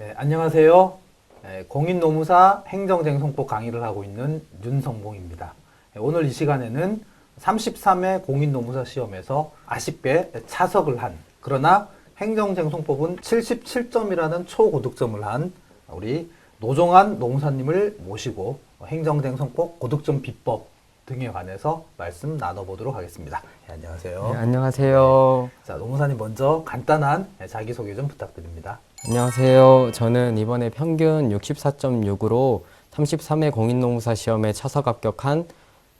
네, 안녕하세요. 네, 공인노무사 행정쟁송법 강의를 하고 있는 윤성봉입니다. 네, 오늘 이 시간에는 33회 공인노무사 시험에서 아쉽게 차석을 한 그러나 행정쟁송법은 77점이라는 초고득점을 한 우리 노종환 노무사님을 모시고 행정쟁송법 고득점 비법 등에 관해서 말씀 나눠보도록 하겠습니다. 네, 안녕하세요. 네, 안녕하세요. 자, 노무사님 먼저 간단한 자기소개 좀 부탁드립니다. 안녕하세요. 저는 이번에 평균 64.6으로 33회 공인노무사 시험에 차석 합격한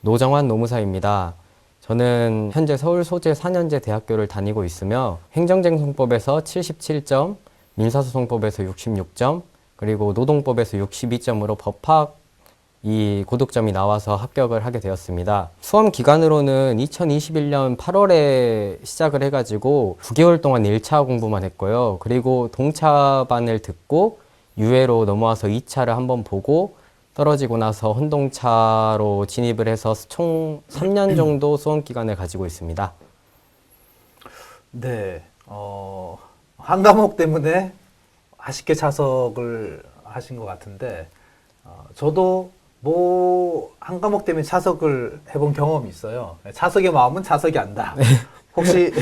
노정환 노무사입니다. 저는 현재 서울 소재 4년제 대학교를 다니고 있으며 행정쟁송법에서 77점, 민사소송법에서 66점, 그리고 노동법에서 62점으로 법학 이 고득점이 나와서 합격을 하게 되었습니다. 수험 기간으로는 2021년 8월에 시작을 해가지고 9개월 동안 1차 공부만 했고요. 그리고 동차반을 듣고 유예로 넘어와서 2차를 한번 보고 떨어지고 나서 혼동차로 진입을 해서 총 3년 정도 수험 기간을 가지고 있습니다. 네, 어, 한 과목 때문에 아쉽게 차석을 하신 것 같은데, 어, 저도 뭐, 한 과목 때문에 차석을 해본 경험이 있어요. 차석의 마음은 차석이 안다. 혹시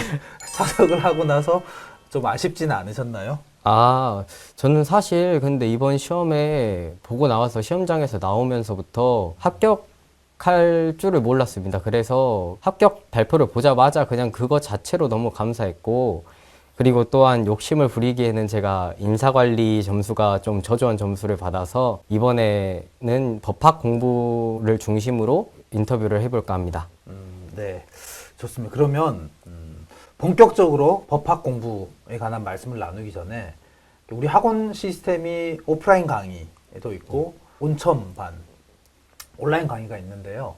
차석을 하고 나서 좀 아쉽지는 않으셨나요? 아, 저는 사실 근데 이번 시험에 보고 나와서 시험장에서 나오면서부터 합격할 줄을 몰랐습니다. 그래서 합격 발표를 보자마자 그냥 그거 자체로 너무 감사했고, 그리고 또한 욕심을 부리기에는 제가 인사관리 점수가 좀 저조한 점수를 받아서 이번에는 법학 공부를 중심으로 인터뷰를 해볼까 합니다. 음, 네, 좋습니다. 그러면 음, 본격적으로 법학 공부에 관한 말씀을 나누기 전에 우리 학원 시스템이 오프라인 강의도 있고 온첨반 온라인 강의가 있는데요.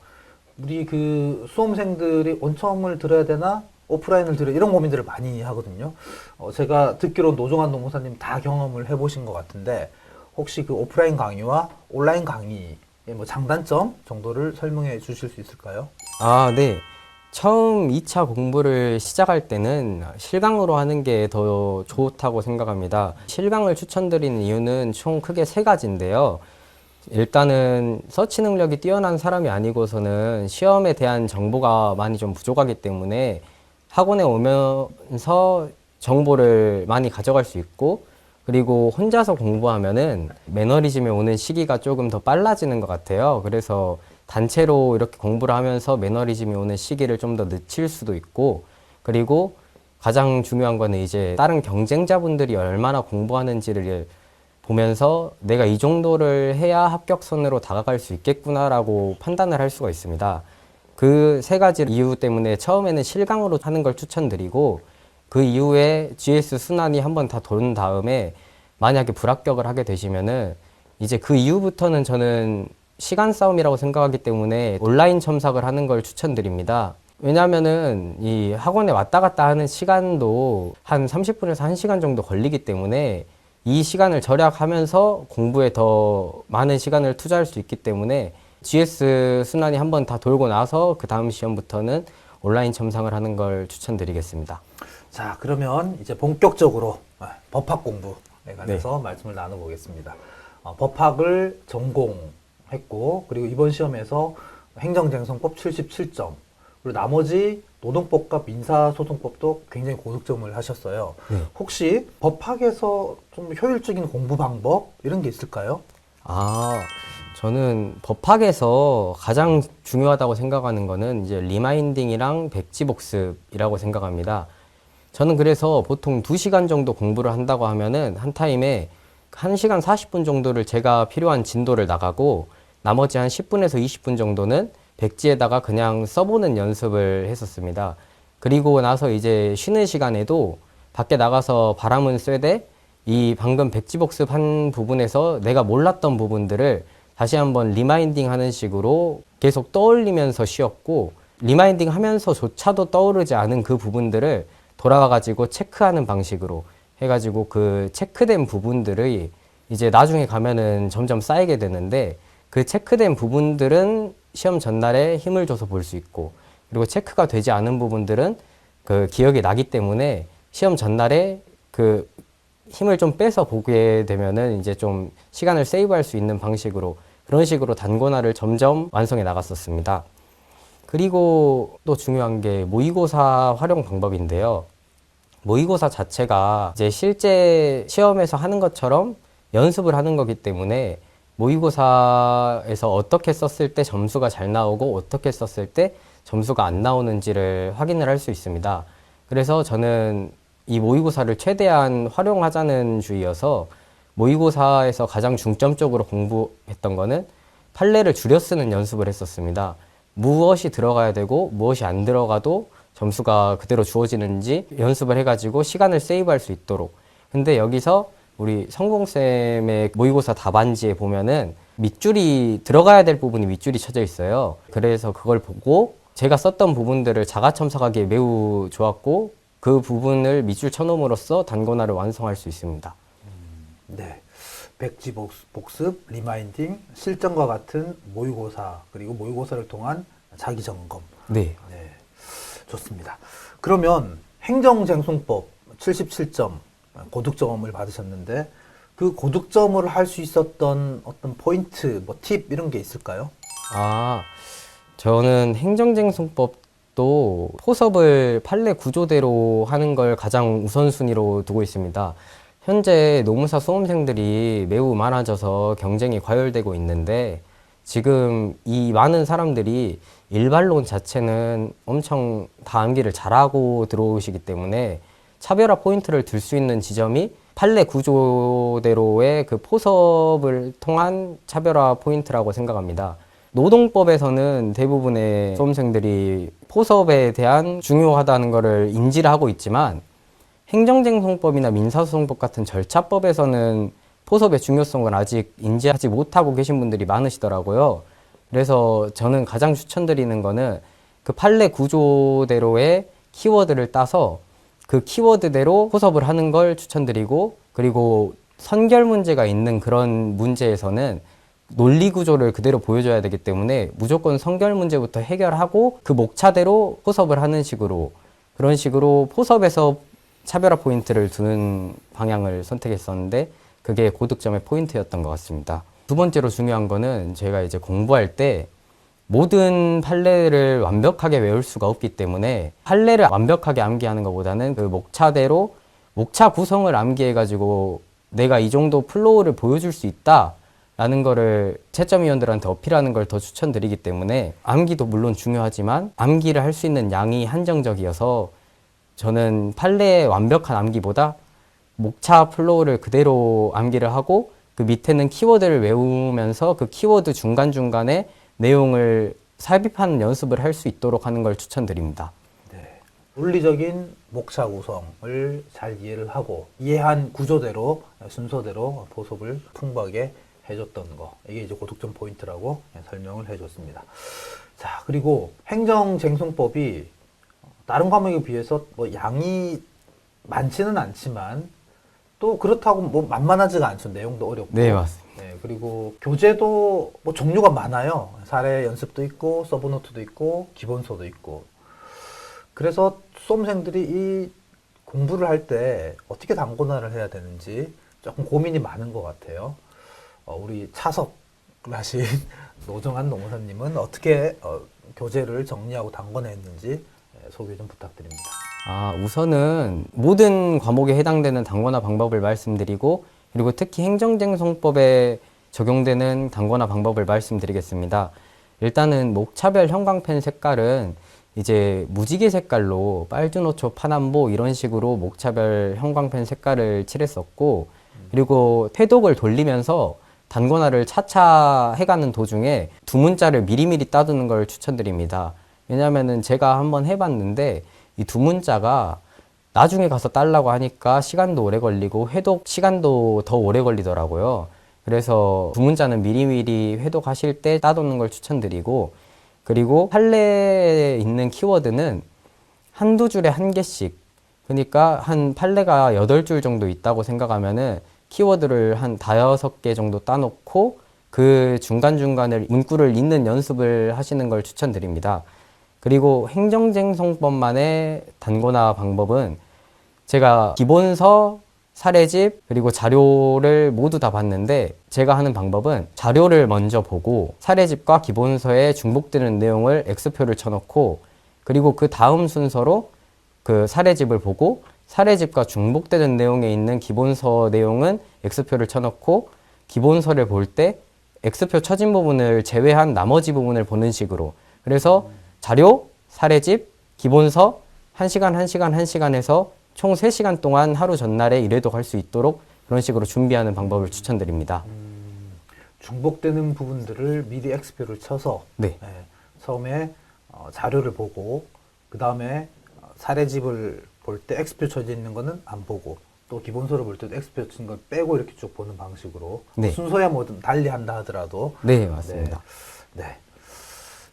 우리 그 수험생들이 온첨을 들어야 되나 오프라인을 들어야 이런 고민들을 많이 하거든요. 어, 제가 듣기로 노종환 노무사님 다 경험을 해보신 것 같은데 혹시 그 오프라인 강의와 온라인 강의의 뭐 장단점 정도를 설명해 주실 수 있을까요? 아, 네. 처음 2차 공부를 시작할 때는 실강으로 하는 게 더 좋다고 생각합니다. 실강을 추천드리는 이유는 총 크게 세 가지인데요. 일단은 서치 능력이 뛰어난 사람이 아니고서는 시험에 대한 정보가 많이 좀 부족하기 때문에 학원에 오면서 정보를 많이 가져갈 수 있고 그리고 혼자서 공부하면은 매너리즘에 오는 시기가 조금 더 빨라지는 것 같아요. 그래서 단체로 이렇게 공부를 하면서 매너리즘이 오는 시기를 좀 더 늦출 수도 있고 그리고 가장 중요한 거는 이제 다른 경쟁자분들이 얼마나 공부하는지를 보면서 내가 이 정도를 해야 합격선으로 다가갈 수 있겠구나라고 판단을 할 수가 있습니다. 그 세 가지 이유 때문에 처음에는 실강으로 하는 걸 추천드리고 그 이후에 GS 순환이 한번 다 도는 다음에 만약에 불합격을 하게 되시면은 이제 그 이후부터는 저는 시간 싸움이라고 생각하기 때문에 온라인 첨삭을 하는 걸 추천드립니다. 왜냐면은 이 학원에 왔다 갔다 하는 시간도 한 30분에서 1시간 정도 걸리기 때문에 이 시간을 절약하면서 공부에 더 많은 시간을 투자할 수 있기 때문에 GS 순환이 한 번 다 돌고 나서 그 다음 시험부터는 온라인 첨삭을 하는 걸 추천드리겠습니다. 자, 그러면 이제 본격적으로 아, 법학 공부에 관해서 말씀을 나눠보겠습니다. 어, 법학을 전공했고, 그리고 이번 시험에서 행정쟁송법 77점, 그리고 나머지 노동법과 민사소송법도 굉장히 고득점을 하셨어요. 네. 혹시 법학에서 좀 효율적인 공부 방법 이런 게 있을까요? 아, 저는 법학에서 가장 중요하다고 생각하는 거는 이제 리마인딩이랑 백지 복습이라고 생각합니다. 저는 그래서 보통 2시간 정도 공부를 한다고 하면은 한 타임에 1시간 40분 정도를 제가 필요한 진도를 나가고 나머지 한 10분에서 20분 정도는 백지에다가 그냥 써보는 연습을 했었습니다. 그리고 나서 이제 쉬는 시간에도 밖에 나가서 바람은 쐬되 이 방금 백지 복습한 부분에서 내가 몰랐던 부분들을 다시 한번 리마인딩 하는 식으로 계속 떠올리면서 쉬었고 리마인딩 하면서조차도 떠오르지 않은 그 부분들을 돌아가 가지고 체크하는 방식으로 해가지고 그 체크된 부분들의 이제 나중에 가면은 점점 쌓이게 되는데 그 체크된 부분들은 시험 전날에 힘을 줘서 볼 수 있고 그리고 체크가 되지 않은 부분들은 그 기억이 나기 때문에 시험 전날에 그 힘을 좀 빼서 보게 되면은 이제 좀 시간을 세이브할 수 있는 방식으로 그런 식으로 단권화를 점점 완성해 나갔었습니다. 그리고 또 중요한 게 모의고사 활용 방법인데요. 모의고사 자체가 이제 실제 시험에서 하는 것처럼 연습을 하는 거기 때문에 모의고사에서 어떻게 썼을 때 점수가 잘 나오고 어떻게 썼을 때 점수가 안 나오는지를 확인을 할 수 있습니다. 그래서 저는 이 모의고사를 최대한 활용하자는 주의여서 모의고사에서 가장 중점적으로 공부했던 거는 판례를 줄여 쓰는 연습을 했었습니다. 무엇이 들어가야 되고 무엇이 안 들어가도 점수가 그대로 주어지는지 연습을 해가지고 시간을 세이브할 수 있도록. 근데 여기서 우리 성공쌤의 모의고사 답안지에 보면은 밑줄이 들어가야 될 부분이 밑줄이 쳐져 있어요. 그래서 그걸 보고 제가 썼던 부분들을 자가 첨삭하기에 매우 좋았고 그 부분을 밑줄 쳐놓음으로써 단권화를 완성할 수 있습니다. 네. 백지 복습, 리마인딩, 실전과 같은 모의고사, 그리고 모의고사를 통한 자기 점검. 네. 네. 좋습니다. 그러면 행정쟁송법 77점 고득점을 받으셨는데 그 고득점을 할 수 있었던 어떤 포인트, 뭐 팁 이런 게 있을까요? 아, 저는 행정쟁송법도 포섭을 판례 구조대로 하는 걸 가장 우선순위로 두고 있습니다. 현재 노무사 수험생들이 매우 많아져서 경쟁이 과열되고 있는데 지금 이 많은 사람들이 일반론 자체는 엄청 다 암기를 잘하고 들어오시기 때문에 차별화 포인트를 들수 있는 지점이 판례 구조대로의 그 포섭을 통한 차별화 포인트라고 생각합니다. 노동법에서는 대부분의 수험생들이 포섭에 대한 중요하다는 것을 인지를 하고 있지만 행정쟁송법이나 민사소송법 같은 절차법에서는 포섭의 중요성을 아직 인지하지 못하고 계신 분들이 많으시더라고요. 그래서 저는 가장 추천드리는 거는 그 판례 구조대로의 키워드를 따서 그 키워드대로 포섭을 하는 걸 추천드리고 그리고 선결 문제가 있는 그런 문제에서는 논리 구조를 그대로 보여줘야 되기 때문에 무조건 선결 문제부터 해결하고 그 목차대로 포섭을 하는 식으로 그런 식으로 포섭에서 차별화 포인트를 두는 방향을 선택했었는데 그게 고득점의 포인트였던 것 같습니다. 두 번째로 중요한 거는 제가 이제 공부할 때 모든 판례를 완벽하게 외울 수가 없기 때문에 판례를 완벽하게 암기하는 것보다는 그 목차대로 목차 구성을 암기해가지고 내가 이 정도 플로우를 보여줄 수 있다 라는 거를 채점위원들한테 어필하는 걸 더 추천드리기 때문에 암기도 물론 중요하지만 암기를 할 수 있는 양이 한정적이어서 저는 판례의 완벽한 암기보다 목차 플로우를 그대로 암기를 하고 그 밑에는 키워드를 외우면서 그 키워드 중간중간에 내용을 삽입하는 연습을 할 수 있도록 하는 걸 추천드립니다. 네. 논리적인 목차 구성을 잘 이해를 하고 이해한 구조대로 순서대로 보섭을 풍부하게 해줬던 거 이게 이제 고득점 포인트라고 설명을 해줬습니다. 자 그리고 행정쟁송법이 다른 과목에 비해서 뭐 양이 많지는 않지만 또 그렇다고 뭐 만만하지가 않죠 내용도 어렵고 네, 맞습니다. 네, 그리고 교재도 뭐 종류가 많아요. 사례 연습도 있고 서브노트도 있고 기본서도 있고. 그래서 수험생들이 이 공부를 할 때 어떻게 단권화를 해야 되는지 조금 고민이 많은 것 같아요. 어, 우리 차석 하신 노정한 노무사님은 어떻게 어, 교재를 정리하고 단권화했는지 예, 소개 좀 부탁드립니다. 아, 우선은 모든 과목에 해당되는 단권화 방법을 말씀드리고 그리고 특히 행정쟁송법에 적용되는 단권화 방법을 말씀드리겠습니다. 일단은 목차별 형광펜 색깔은 이제 무지개 색깔로 빨주노초 파남보 이런 식으로 목차별 형광펜 색깔을 칠했었고 그리고 태독을 돌리면서 단권화를 차차 해가는 도중에 두 문자를 미리미리 따두는 걸 추천드립니다. 왜냐하면은 제가 한번 해봤는데 이 두 문자가 나중에 가서 딸라고 하니까 시간도 오래 걸리고 회독 시간도 더 오래 걸리더라고요. 그래서 두 문자는 미리미리 회독하실 때 따두는 걸 추천드리고 그리고 판례에 있는 키워드는 한두 줄에 한 개씩 그러니까 한 판례가 여덟 줄 정도 있다고 생각하면은 키워드를 한 다여섯 개 정도 따놓고 그 중간중간을 문구를 읽는 연습을 하시는 걸 추천드립니다. 그리고 행정쟁송법만의 단권화 방법은 제가 기본서 사례집 그리고 자료를 모두 다 봤는데 제가 하는 방법은 자료를 먼저 보고 사례집과 기본서에 중복되는 내용을 X표를 쳐놓고 그리고 그 다음 순서로 그 사례집을 보고 사례집과 중복되는 내용에 있는 기본서 내용은 X표를 쳐놓고 기본서를 볼 때 X표 쳐진 부분을 제외한 나머지 부분을 보는 식으로. 그래서 자료, 사례집, 기본서 1시간, 1시간, 1시간 해서 총 3시간 동안 하루 전날에 일회독 할수 있도록 그런 식으로 준비하는 방법을 추천드립니다. 중복되는 부분들을 미리 X표를 쳐서 네. 예, 처음에 어, 자료를 보고 그 다음에 사례집을 볼 때 X표 쳐져 있는 거는 안 보고 또 기본서를 볼 때도 X표 친 걸 빼고 이렇게 쭉 보는 방식으로 네. 순서야 뭐든 달리 한다 하더라도 네, 맞습니다. 네. 네.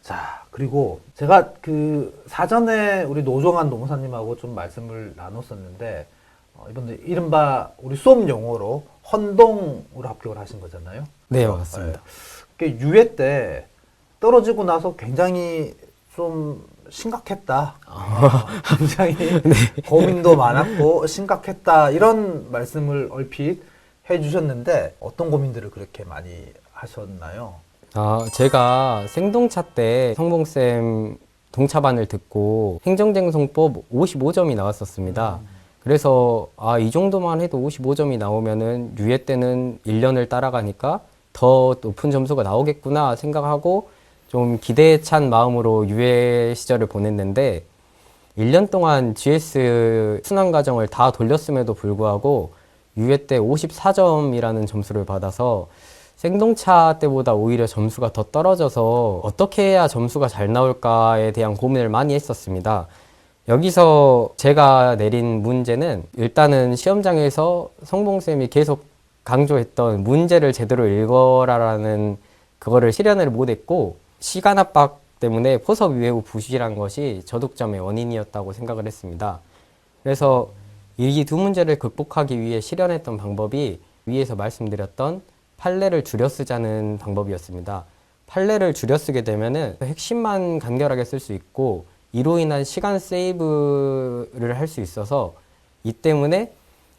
자, 그리고 제가 그 사전에 우리 노종환 노무사님하고 좀 말씀을 나눴었는데, 어, 이번에 이른바 우리 수업 용어로 헌동으로 합격을 하신 거잖아요. 네? 맞습니다. 네. 그 유예 때 떨어지고 나서 굉장히 좀 심각했다. 어, 굉장히 고민도 많았고 심각했다. 이런 말씀을 얼핏 해주셨는데 어떤 고민들을 그렇게 많이 하셨나요? 아, 제가 생동차 때 성봉쌤 동차반을 듣고 행정쟁송법 55점이 나왔었습니다. 그래서 아, 이 정도만 해도 55점이 나오면은 유예 때는 1년을 따라가니까 더 높은 점수가 나오겠구나 생각하고 좀 기대에 찬 마음으로 유예 시절을 보냈는데 1년 동안 GS 순환 과정을 다 돌렸음에도 불구하고 유예 때 54점이라는 점수를 받아서 생동차 때보다 오히려 점수가 더 떨어져서 어떻게 해야 점수가 잘 나올까에 대한 고민을 많이 했었습니다. 여기서 제가 내린 문제는 일단은 시험장에서 성봉쌤이 계속 강조했던 문제를 제대로 읽어라라는 그거를 실현을 못했고 시간 압박 때문에 포섭 이외후 부실한 것이 저독점의 원인이었다고 생각을 했습니다. 그래서 이 두 문제를 극복하기 위해 실현했던 방법이 위에서 말씀드렸던 판례를 줄여 쓰자는 방법이었습니다. 판례를 줄여 쓰게 되면은 핵심만 간결하게 쓸 수 있고 이로 인한 시간 세이브를 할 수 있어서 이 때문에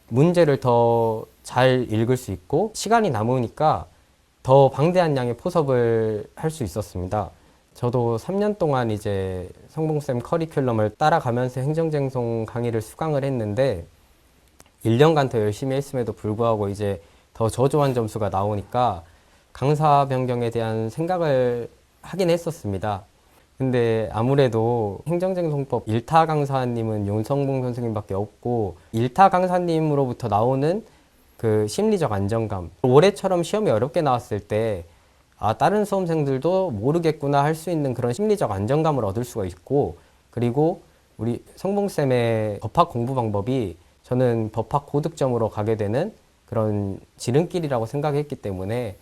문제를 더 잘 읽을 수 있고 시간이 남으니까 더 방대한 양의 포섭을 할 수 있었습니다. 저도 3년 동안 이제 성봉쌤 커리큘럼을 따라가면서 행정쟁송 강의를 수강을 했는데 1년간 더 열심히 했음에도 불구하고 이제 더 저조한 점수가 나오니까 강사 변경에 대한 생각을 하긴 했었습니다. 근데 아무래도 행정쟁송법 1타 강사님은 윤성봉 선생님밖에 없고 1타 강사님으로부터 나오는 그 심리적 안정감. 올해처럼 시험이 어렵게 나왔을 때 아, 다른 수험생들도 모르겠구나 할 수 있는 그런 심리적 안정감을 얻을 수가 있고 그리고 우리 성봉쌤의 법학 공부 방법이 저는 법학 고득점으로 가게 되는 그런 지름길이라고 생각했기 때문에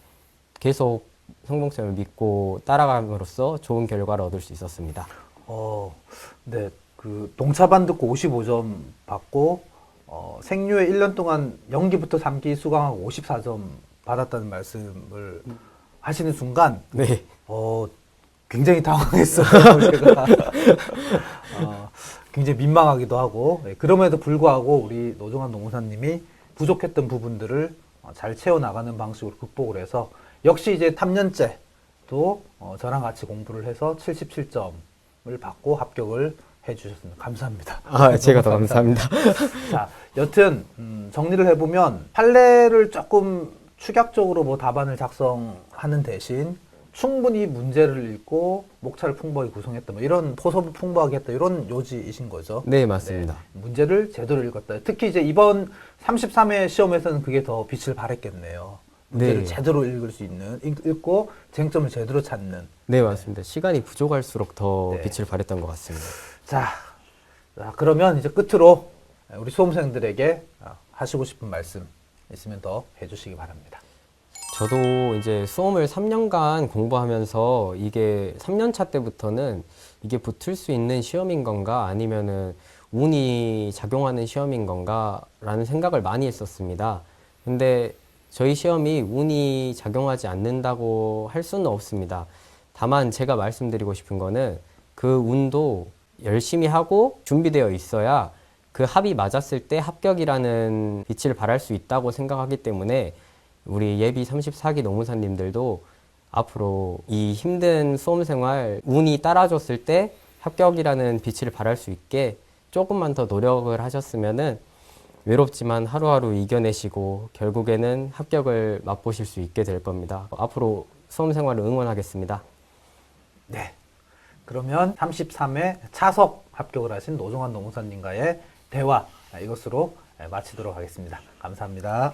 계속 성봉쌤을 믿고 따라감으로써 좋은 결과를 얻을 수 있었습니다. 어, 네, 그 동차반 듣고 55점 받고 어, 생류에 1년 동안 연기부터 3기 수강하고 54점 받았다는 말씀을 하시는 순간 네. 어, 굉장히 당황했어요. 제가 어, 굉장히 민망하기도 하고 예, 그럼에도 불구하고 우리 노종환 농사님이 부족했던 부분들을 어, 잘 채워 나가는 방식으로 극복을 해서 역시 이제 3년째 또 어, 저랑 같이 공부를 해서 77점을 받고 합격을 해주셨습니다. 감사합니다. 아, 제가 더 감사합니다. 자, 여튼 음, 정리를 해보면 판례를 조금 축약적으로 뭐 답안을 작성하는 대신 충분히 문제를 읽고 목차를 풍부하게 구성했다 뭐 이런 포섭을 풍부하게 했다 이런 요지이신 거죠. 네, 맞습니다. 네, 문제를 제대로 읽었다. 특히 이제 이번 33회 시험에서는 그게 더 빛을 발했겠네요. 문제를 네. 제대로 읽을 수 있는 읽- 읽고 쟁점을 제대로 찾는. 네, 맞습니다. 시간이 부족할수록 더 네. 빛을 발했던 것 같습니다. 자, 자, 그러면 이제 끝으로 우리 수험생들에게 아, 하시고 싶은 말씀 있으면 더 해주시기 바랍니다. 저도 이제 수험을 3년간 공부하면서 이게 3년차 때부터는 이게 붙을 수 있는 시험인 건가 아니면은 운이 작용하는 시험인 건가 라는 생각을 많이 했었습니다. 근데 저희 시험이 운이 작용하지 않는다고 할 수는 없습니다. 다만 제가 말씀드리고 싶은 거는 그 운도 열심히 하고 준비되어 있어야 그 합이 맞았을 때 합격이라는 빛을 발할 수 있다고 생각하기 때문에 우리 예비 34기 노무사님들도 앞으로 이 힘든 수험 생활 운이 따라줬을 때 합격이라는 빛을 발할 수 있게 조금만 더 노력을 하셨으면은 외롭지만 하루하루 이겨내시고 결국에는 합격을 맛보실 수 있게 될 겁니다. 앞으로 수험 생활을 응원하겠습니다. 네. 그러면 33회 차석 합격을 하신 노종환 노무사님과의 대화 이것으로 마치도록 하겠습니다. 감사합니다.